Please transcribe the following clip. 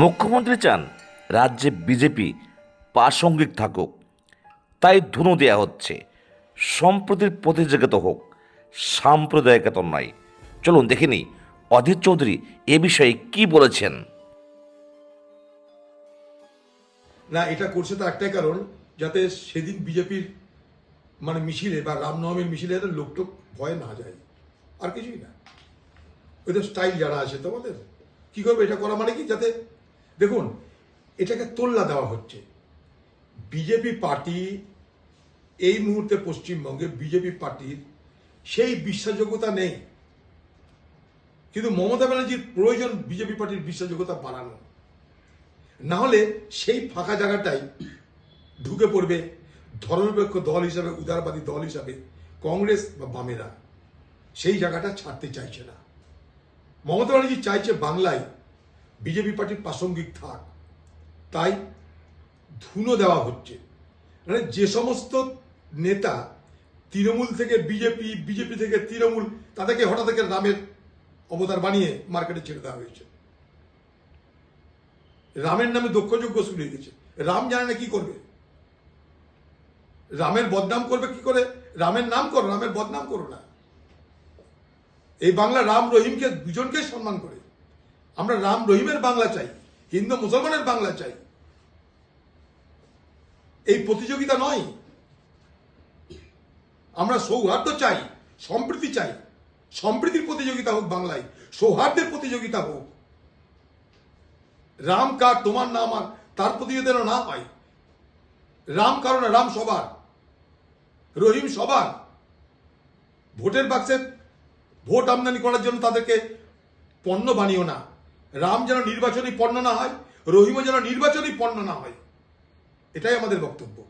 মুখ্যমন্ত্রী চান রাজ্যে বিজেপি প্রাসঙ্গিক থাকুক। তাই ধুনো দেওয়া হচ্ছে। সম্প্রতির প্রতিযোগিতা হোক, সাম্প্রদায়িকতা নয়। চলুন দেখে নিই, অধীর চৌধুরী এ বিষয়ে কি বলেছেন? না, এটা করছে তো একটাই কারণ, যাতে সেদিন বিজেপির মানে মিছিলে বা রামনবমীর মিছিলে যাতে লোকটোক ভয় না যায়। আর কিছুই না। ওদের স্টাইল যারা আছে তোমাদের। কি করবে, এটা করা মানে কি? যাতে দেখুন, এটাকে তোল্লা দেওয়া হচ্ছে। বিজেপি পার্টি এই মুহূর্তে পশ্চিমবঙ্গে বিজেপি পার্টির সেই বিশ্বাসযোগ্যতা নেই। কিন্তু মমতা ব্যানার্জির প্রয়োজন বিজেপি পার্টির বিশ্বাসযোগ্যতা বাড়ানো। না হলে সেই ফাঁকা জায়গাটাই ঢুকে পড়বে ধর্মনিরপেক্ষ দল হিসাবে, উদারবাদী দল হিসাবে, কংগ্রেস বা বামেরা। সেই জায়গাটা ছাড়তে চাইছে না। মমতা ব্যানার্জি চাইছে বাংলায় বিজেপি পার্টির প্রাসঙ্গিক থাক। তাই ধুনো দেওয়া হচ্ছে। মানে যে সমস্ত নেতা তৃণমূল থেকে বিজেপি বিজেপি থেকে তৃণমূল, তাদেরকে হঠাৎ থেকে রামের অবতার বানিয়ে মার্কেটে ছেড়ে দেওয়া হয়েছে। রামের নামে দক্ষযোগ্য শুরু গেছে রাম জানে না কি করবে। রামের বদনাম করবে কি করে? রামের নাম করো, রামের বদনাম করো না। এই বাংলা রাম রহিমকে দুজনকে সম্মান করে আমরা রাম রহিমের বাংলা চাই, হিন্দু মুসলমানের বাংলা চাই। এই প্রতিযোগিতা নয়। আমরা সৌহার্দ্য চাই, সম্প্রীতি চাই। সম্প্রীতির প্রতিযোগিতা হোক বাংলায়, সৌহার্দ্যের প্রতিযোগিতা হোক। রাম কার তোমার না আমার তার প্রতিযোগিতা না হয়। রাম কারণ রাম সবার। রহিম সবার। ভোটের বাক্সে ভোট আমদানি করার জন্য তাদেরকে পণ্য বানিও না। রাম যেন নির্বাচনী পণ্য না হয়, রহিমও যেন নির্বাচনী পণ্য না হয়। এটাই আমাদের বক্তব্য।